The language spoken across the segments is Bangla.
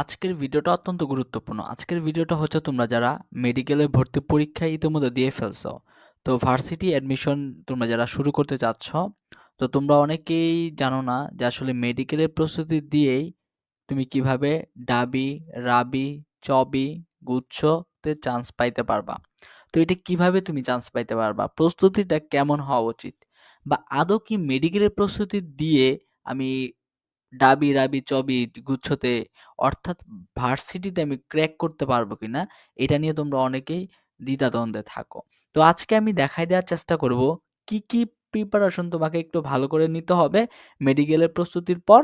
আজকের ভিডিওটা অত্যন্ত গুরুত্বপূর্ণ। আজকের ভিডিওটা হচ্ছে তোমরা যারা মেডিকেলে ভর্তি পরীক্ষা ইতিমধ্যে দিয়ে ফেলছো। তো ভার্সিটি অ্যাডমিশন তোমরা যারা শুরু করতে চাচ্ছ, তো তোমরা অনেকেই জানো না যে আসলে মেডিকেলের প্রস্তুতি দিয়েই তুমি কীভাবে ডাবি, রাবি, চবি, গুচ্ছতে চান্স পাইতে পারবা। তো এটা কীভাবে তুমি চান্স পাইতে পারবা? প্রস্তুতিটা কেমন হওয়া উচিত? বা আদৌ কি মেডিকেলের প্রস্তুতি দিয়ে আমি ডাবি, রাবি, চবি, গুচ্ছতে অর্থাৎ ভার্সিটিতে আমি ক্র্যাক করতে পারব কিনা এটা নিয়ে তোমরা অনেকেই দ্বিধাদ্বন্দ্বে থাকো। তো আজকে আমি দেখাই দেওয়ার চেষ্টা করব কি, কি প্রিপারেশন তোমাকে একটু ভালো করে নিতে হবে মেডিকেলের প্রস্তুতির পর।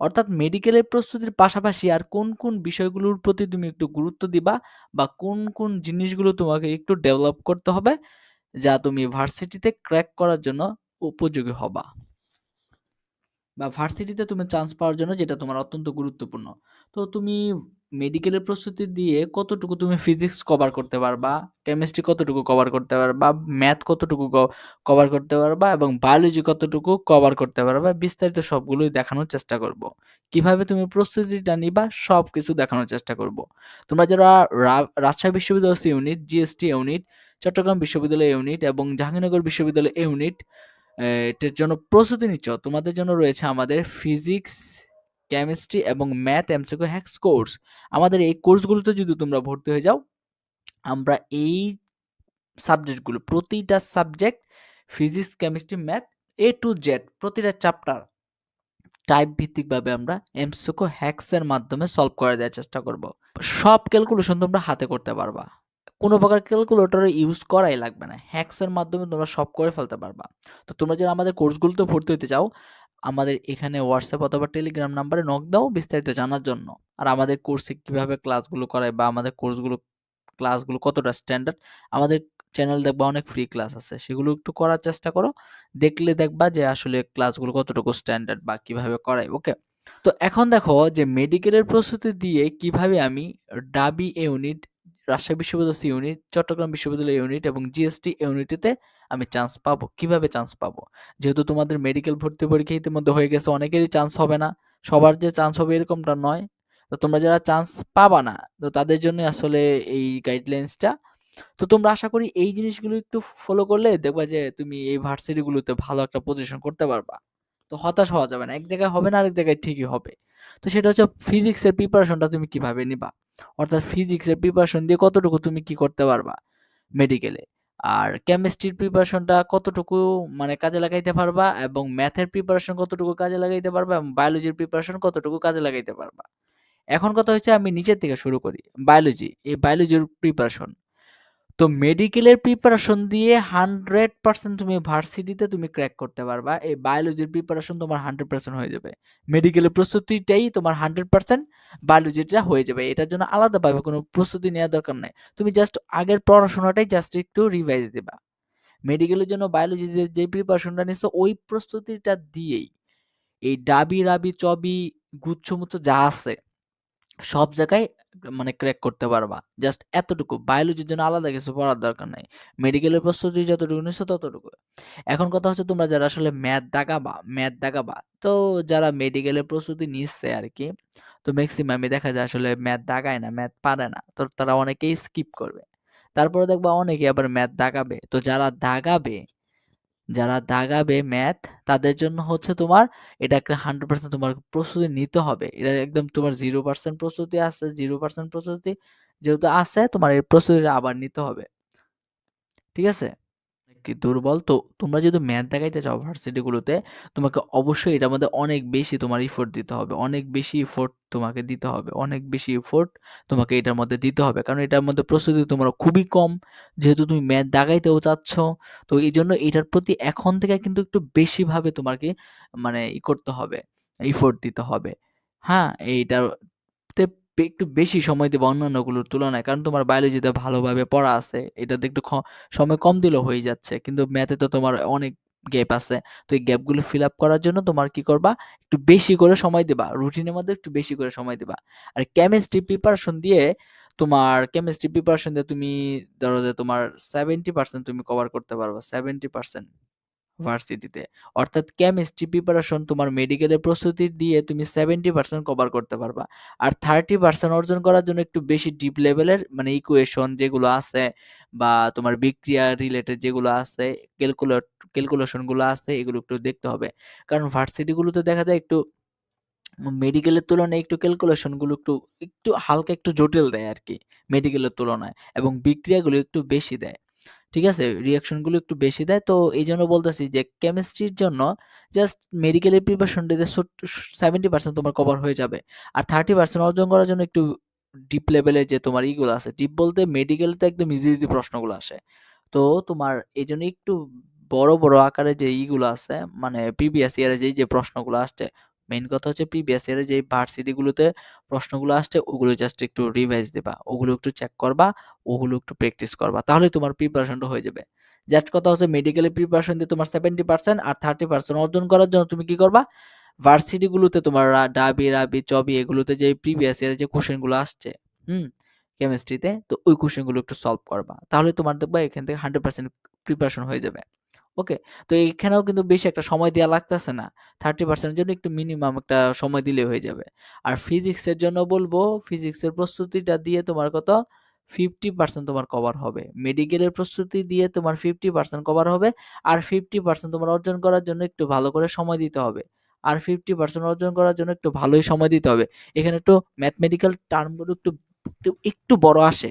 অর্থাৎ মেডিকেলের প্রস্তুতির পাশাপাশি আর কোন, কোন বিষয়গুলোর প্রতি তুমি একটু গুরুত্ব দিবা বা কোন, কোন জিনিসগুলো তোমাকে একটু ডেভেলপ করতে হবে যা তুমি ভার্সিটিতে ক্র্যাক করার জন্য উপযোগী হবা। বা ভার্সিটিতে তুমি চান্স পাওয়ার জন্য যেটা তোমার অত্যন্ত গুরুত্বপূর্ণ। তো তুমি মেডিকেলের প্রস্তুতি দিয়ে কতটুকু তুমি ফিজিক্স কভার করতে পারবা, কেমিস্ট্রি কতটুকু কভার করতে পারবা, ম্যাথ কতটুকু কভার করতে পারবা এবং বায়োলজি কতটুকু কভার করতে পারবা, বিস্তারিত সবগুলোই দেখানোর চেষ্টা করব। কীভাবে তুমি প্রস্তুতিটা নিবা সব কিছু দেখানোর চেষ্টা করব। তোমরা যারা রাজশাহী বিশ্ববিদ্যালয় ইউনিট, জিএসটি ইউনিট, চট্টগ্রাম বিশ্ববিদ্যালয় ইউনিট এবং জাহাঙ্গীরনগর বিশ্ববিদ্যালয় ইউনিট এটার জন্য প্রস্তুতি নিচ্ছ। তোমাদের জন্য রয়েছে আমাদের ফিজিক্স কেমিস্ট্রি এবং ম্যাথ এমসিকিউ হ্যাক্স কোর্স আমাদের এই কোর্সগুলোতে যদি তোমরা ভর্তি হয়ে যাও, আমরা এই সাবজেক্টগুলো প্রতিটা subject physics chemistry math A to Z প্রতিটা চ্যাপ্টার টাইপ ভিত্তিকভাবে আমরা এমসিকিউ হ্যাক্সের মাধ্যমে সলভ করে দেওয়ার চেষ্টা করব। সব ক্যালকুলেশন তোমরা হাতে করতে পারবা। কোনো প্রকার ক্যালকুলেটর ইউজ করাই লাগবে না। হ্যাক্সের মাধ্যমে তোমরা সব করে ফেলতে পারবা। তো তোমরা যারা আমাদের কোর্সগুলোতে ভর্তি হতে চাও, আমাদের এখানে হোয়াটসঅ্যাপ অথবা টেলিগ্রাম নাম্বারে নক দাও বিস্তারিত জানার জন্য। আর আমাদের কোর্সে কীভাবে ক্লাসগুলো করায় বা আমাদের কোর্সগুলো ক্লাসগুলো কতটা স্ট্যান্ডার্ড আমাদের চ্যানেল দেখবা অনেক ফ্রি ক্লাস আছে। সেগুলো একটু করার চেষ্টা করো। দেখলে দেখবা যে আসলে ক্লাসগুলো কতটুকু স্ট্যান্ডার্ড বা কীভাবে করায় ওকে তো এখন দেখো যে মেডিকেলের প্রস্তুতি দিয়ে কীভাবে আমি ডাবি ইউনিট রাজশাহী বিশ্ববিদ্যালয় ইউনিট, চট্টগ্রাম বিশ্ববিদ্যালয় ইউনিট এবং জিএসটি ইউনিটিতে আমি চান্স পাবো। কীভাবে চান্স পাবো? যেহেতু তোমাদের মেডিকেল ভর্তি পরীক্ষা ইতিমধ্যে হয়ে গেছে, অনেকেরই চান্স হবে না। সবার যে চান্স হবে এরকমটা নয়। তো তোমরা যারা চান্স পাবা না, তো তাদের জন্য আসলে এই গাইডলাইন্সটা তো তোমরা আশা করি এই জিনিসগুলো একটু ফলো করলে দেখবা যে তুমি এই ভার্সিটিগুলোতে ভালো একটা পজিশন করতে পারবা। তো হতাশ হওয়া যাবে না। এক জায়গায় হবে না, আরেক জায়গায় ঠিকই হবে। তো সেটা হচ্ছে ফিজিক্সের প্রিপারেশনটা তুমি কীভাবে নিবা? অর্থাৎ ফিজিক্সের প্রিপারেশন দিয়ে কতটুকু তুমি কি করতে পারবা মেডিকেলে আর কেমিস্ট্রির প্রিপারেশনটা কতটুকু মানে কাজে লাগাইতে পারবা? এবং ম্যাথের প্রিপারেশন কতটুকু কাজে লাগাইতে পারবা? এবং বায়োলজির প্রিপারেশন কতটুকু কাজে লাগাইতে পারবা? এখন কথা হচ্ছে আমি নিচের থেকে শুরু করি। বায়োলজি এই বায়োলজির প্রিপারেশন তো মেডিকেলের প্রিপারেশন দিয়ে হান্ড্রেড পার্সেন্ট তুমি ভার্সিটিতে তুমি ক্র্যাক করতে পারবা। এই বায়োলজির প্রিপারেশন তোমার হান্ড্রেড পার্সেন্ট হয়ে যাবে। মেডিকেলের প্রস্তুতিটাই তোমার হান্ড্রেড পার্সেন্ট বায়োলজিটা হয়ে যাবে। এটার জন্য আলাদাভাবে কোনো প্রস্তুতি নেওয়ার দরকার নেই। তুমি জাস্ট আগের পড়াশোনাটাই জাস্ট একটু রিভাইজ দিবা। মেডিকেলের জন্য বায়োলজি যে প্রিপারেশনটা নিচ্ছ ওই প্রস্তুতিটা দিয়েই এই ডাবি রাবি চবি, গুচ্ছমুচ্ছ যা আছে, সব জায়গায় মানে ক্র্যাক করতে পারবা। জাস্ট এতটুকু। বায়োলজির জন্য আলাদা কিছু পড়ার দরকার নাই। মেডিকেলের প্রস্তুতি যতটুকু নিচ্ছ ততটুকু। এখন কথা হচ্ছে তোমরা যারা আসলে ম্যাথ দাগাবা ম্যাথ দাগাবা তো যারা মেডিকেলের প্রস্তুতি নিচ্ছে আর কি তো ম্যাক্সিমামই দেখা যায় আসলে ম্যাথ দাগায় না ম্যাথ পারে না। তো তারা অনেকেই স্কিপ করবে। তারপরে দেখবা অনেকে আবার ম্যাথ দাগাবে তো যারা দাগাবে যারা দাগাবে ম্যাথ তাদের জন্য হচ্ছে তোমার এটা একটা হান্ড্রেড পার্সেন্ট তোমার প্রস্তুতি নিতে হবে। এটা একদম তোমার জিরো পার্সেন্ট প্রস্তুতি আছে জিরো পার্সেন্ট প্রস্তুতি যেহেতু আছে, তোমার এই প্রস্তুতিটা আবার নিতে হবে। ঠিক আছে? দুর্বল? তো তোমরা যদি ম্যাথ দেখাইতে চাও ভার্সিটিগুলোতে, তোমাকে অবশ্যই এটার মধ্যে অনেক বেশি তোমার ইফোর্ট দিতে হবে। অনেক বেশি ইফোর্ট তোমাকে দিতে হবে। অনেক বেশি ইফোর্ট তোমাকে এটার মধ্যে দিতে হবে। কারণ এটার মধ্যে প্রস্তুতি তোমার খুবই কম। যেহেতু তুমি ম্যাথ দাগাইতেও চাচ্ছ, তো এই জন্য এটার প্রতি এখন থেকে কিন্তু একটু বেশিভাবে তোমাকে মানে ই করতে হবে ইফোর্ট দিতে হবে। হ্যাঁ? এইটার একটু বেশি সময় দেবে অন্যান্যগুলোর তুলনায়। কারণ তোমার বায়োলজিতে ভালোভাবে পড়া আছে এটাতে একটু সময় কম দিলেও হয়ে যাচ্ছে। কিন্তু ম্যাথে তো তোমার অনেক গ্যাপ আছে। তো এই গ্যাপগুলো ফিল আপ করার জন্য তোমার কি করবা? একটু বেশি করে সময় দেবা। রুটিনের মধ্যে একটু বেশি করে সময় দেবা। আর কেমিস্ট্রি প্রিপারেশন দিয়ে তোমার কেমিস্ট্রি প্রিপারেশন দিয়ে তুমি ধরো যে তোমার সেভেন্টি পার্সেন্ট তুমি কভার করতে পারবা সেভেন্টি পার্সেন্ট ভার্সিটিতে অর্থাৎ কেমিস্ট্রি প্রিপারেশন তোমার মেডিকেলের প্রস্তুতি দিয়ে তুমি সেভেন্টি পার্সেন্ট কভার করতে পারবা। আর থার্টি পার্সেন্ট অর্জন করার জন্য একটু বেশি ডিপ লেভেলের মানে ইকুয়েশন যেগুলো আছে বা তোমার বিক্রিয়া রিলেটেড যেগুলো আছে ক্যালকুলেট ক্যালকুলেশনগুলো আছে, এগুলো একটু দেখতে হবে। কারণ ভার্সিটিগুলোতে দেখা যায় একটু মেডিকেলের তুলনায় একটু ক্যালকুলেশনগুলো একটু একটু হালকা একটু জটিল দেয় আর কি মেডিকেলের তুলনায়। এবং বিক্রিয়াগুলো একটু বেশি দেয়। ঠিক আছে? রিয়াকশনগুলো একটু বেশি দেয়। তো এই জন্য বলতেছি যে কেমিস্ট্রির জন্য জাস্ট মেডিকেলের প্রিপারেশন দিতে সেভেন্টি পার্সেন্ট তোমার কভার হয়ে যাবে। আর থার্টি পার্সেন্ট অর্জন করার জন্য একটু ডিপ লেভেলে যে তোমার ইগুলো আছে ডিপ বলতে মেডিকেলতে একদম ইজি ইজি প্রশ্নগুলো আসে। তো তোমার এই জন্য একটু বড় বড় আকারে যে ইগুলো আছে মানে প্রিভিয়াস ইয়ারে যেই যে প্রশ্নগুলো আসছে মেইন কথা হচ্ছে প্রিভিয়াস ইয়ারে যে ভার্সিটিগুলোতে প্রশ্নগুলো আসছে, ওগুলো জাস্ট একটু রিভাইজ দেবা। ওগুলো একটু চেক করবা, ওগুলো একটু প্র্যাকটিস করবা তাহলে তোমার প্রিপারেশনটা হয়ে যাবে। জাস্ট কথা হচ্ছে মেডিকেলের প্রিপারেশন দিয়ে তোমার সেভেন্টি পার্সেন্ট আর থার্টি পার্সেন্ট অর্জন করার জন্য তুমি কি করবা? ভার্সিটিগুলোতে তোমার ডাবি, রাবি, চবি এগুলোতে যে প্রিভিয়াস ইয়ারে যে কোশ্চেনগুলো আসছে, হুম কেমিস্ট্রিতে তো ওই কোশ্চেনগুলো একটু সলভ করবা। তাহলে তোমার দেখবা এখান থেকে হান্ড্রেড পার্সেন্ট প্রিপারেশন হয়ে যাবে। ওকে, তো এখানেও কিন্তু বেশি একটা সময় দেওয়া লাগতেছে না। থার্টি পার্সেন্টের জন্য একটু মিনিমাম একটা সময় দিলে হয়ে যাবে। আর ফিজিক্সের জন্য বলব ফিজিক্সের প্রস্তুতিটা দিয়ে তোমার কত? ফিফটি পার্সেন্ট তোমার কভার হবে। মেডিকেলের প্রস্তুতি দিয়ে তোমার ফিফটি পার্সেন্ট কভার হবে। আর ফিফটি পার্সেন্ট তোমার অর্জন করার জন্য একটু ভালো করে সময় দিতে হবে। আর ফিফটি পার্সেন্ট অর্জন করার জন্য একটু ভালোই সময় দিতে হবে। এখানে একটু ম্যাথমেটিক্যাল টার্মগুলো একটু একটু বড় আসে।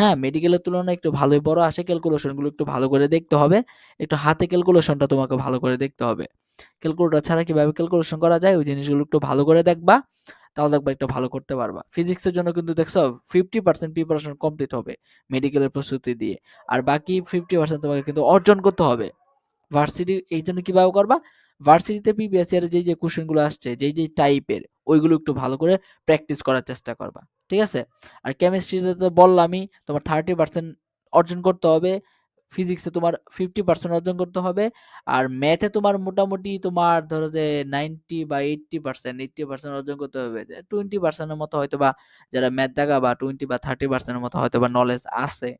হ্যাঁ মেডিকেলের তুলনায় একটু ভালোই। বড় আসে ক্যালকুলেশনগুলো একটু ভালো করে দেখতে হবে। একটু হাতে ক্যালকুলেশনটা তোমাকে ভালো করে দেখতে হবে। ক্যালকুলেটর ছাড়া কীভাবে ক্যালকুলেশন করা যায়, ওই জিনিসগুলো একটু ভালো করে দেখবা তাহলে দেখবা একটু ভালো করতে পারবা। ফিজিক্সের জন্য কিন্তু দেখছ ফিফটি পার্সেন্ট প্রিপারেশন কমপ্লিট হবে মেডিকেলের প্রস্তুতি দিয়ে। আর বাকি ফিফটি পার্সেন্ট তোমাকে কিন্তু অর্জন করতে হবে। ভার্সিটি এই জন্য কীভাবে করবা? ভার্সিটিতে প্রিভিয়াস ইয়ারে যেই যে কোশ্চেনগুলো আসছে, যেই যেই টাইপের ওইগুলো একটু ভালো করে প্র্যাকটিস করার চেষ্টা করবা, ঠিক আছে? আর কেমিস্ট্রিতে তো বললামই, তোমার থার্টি পার্সেন্ট অর্জন করতে হবে ফিজিক্সে তোমার ফিফটি পার্সেন্ট অর্জন করতে হবে, আর ম্যাথে তোমার মোটামুটি তোমার ধরো যে নাইনটি বা এইটটি পার্সেন্ট এইটটি পার্সেন্ট অর্জন করতে হবে টোয়েন্টি পার্সেন্টের মতো হয়তো বা যারা ম্যাথ দেখা বা টোয়েন্টি বা থার্টি পার্সেন্টের মতো হয়তো বা নলেজ আছে।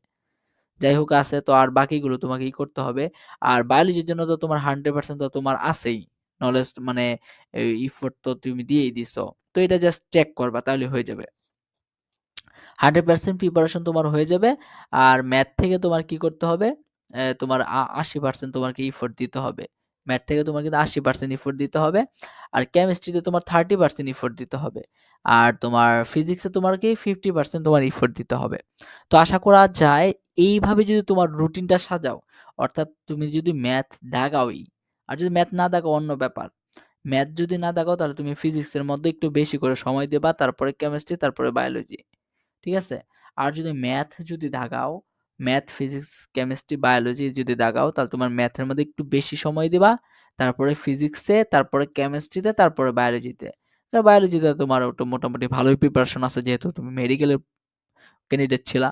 যাই হোক, আছে তো আর বাকিগুলো তোমাকে ই করতে হবে, আর বায়োলজির জন্য তো তোমার হান্ড্রেড পার্সেন্ট তো তোমার আছেই। নলেজ মানে ইফোর্ট তো তুমি দিয়েই দিছো। তো এটা জাস্ট চেক করবা, তাহলে হয়ে যাবে। হান্ড্রেড পার্সেন্ট প্রিপারেশন তোমার হয়ে যাবে। আর ম্যাথ থেকে তোমার কি করতে হবে? তোমার আশি পার্সেন্ট তোমাকে ইফোর্ট দিতে হবে। ম্যাথ থেকে তোমার কিন্তু আশি পার্সেন্ট ইফোর্ট দিতে হবে। আর কেমিস্ট্রিতে তোমার থার্টি পার্সেন্ট ইফোর্ট দিতে হবে। আর তোমার ফিজিক্সে তোমার কি ফিফটি পার্সেন্ট তোমার ইফোর্ট দিতে হবে। তো আশা করা যায়, এইভাবে যদি তোমার রুটিনটা সাজাও, অর্থাৎ তুমি যদি ম্যাথ দাগাওই আর যদি ম্যাথ না দাগাও অন্য ব্যাপার। ম্যাথ যদি না দাগাও তাহলে তুমি ফিজিক্সের মধ্যে একটু বেশি করে সময় দেবা, তারপরে কেমিস্ট্রি তারপরে বায়োলজি ঠিক আছে? আর যদি ম্যাথ যদি দাগাও ম্যাথ ফিজিক্স কেমিস্ট্রি বায়োলজি যদি দাগাও তাহলে তোমার ম্যাথের মধ্যে একটু বেশি সময় দিবা, তারপরে ফিজিক্সে তারপরে কেমিস্ট্রিতে তারপরে বায়োলজিতে বায়োলজিতে তোমার ওটা মোটামুটি ভালোই প্রিপারেশন আছে যেহেতু তুমি মেডিকেলের ক্যান্ডিডেট ছিলা।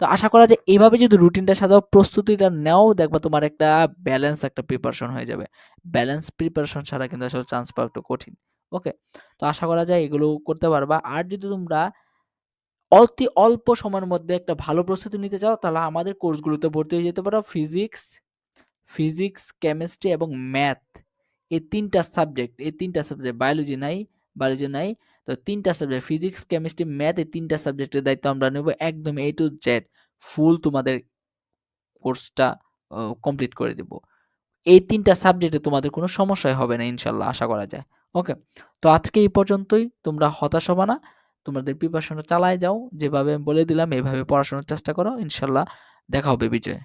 তো আশা করা যায় এইভাবে যদি রুটিনটা সাজাও, প্রস্তুতিটা নেও, দেখবা তোমার একটা ব্যালেন্স একটা প্রিপারেশন হয়ে যাবে। ব্যালেন্স প্রিপারেশন ছাড়া কিন্তু আসলে চান্স পাওয়া একটু কঠিন। ওকে তো আশা করা যায় এগুলো করতে পারবা। আর যদি তোমরা অতি অল্প সময়ের মধ্যে একটা ভালো প্রস্তুতি নিতে চাও, তাহলে আমাদের কোর্সগুলোতে ভর্তি হয়ে যেতে পারো। ফিজিক্স ফিজিক্স কেমিস্ট্রি এবং ম্যাথ এই তিনটা সাবজেক্ট এই তিনটা সাবজেক্ট বায়োলজি নাই বায়োলজি নাই তো তিনটা সাবজেক্ট ফিজিক্স কেমিস্ট্রি ম্যাথ এই তিনটা সাবজেক্টের দায়িত্ব আমরা নেব একদম এ টু জেড ফুল তোমাদের কোর্সটা কমপ্লিট করে দেব। এই তিনটা সাবজেক্টে তোমাদের কোনো সমস্যাই হবে না, ইনশাল্লাহ, আশা করা যায়। ওকে তো আজকে এই পর্যন্তই, তোমরা হতাশ হবে না, তোমাদের প্রিপারেশনটা চালায় যাও, যেভাবে বলে দিলাম, এভাবে পড়াশোনার চেষ্টা করো, ইনশাল্লাহ, দেখা হবে বিজয়।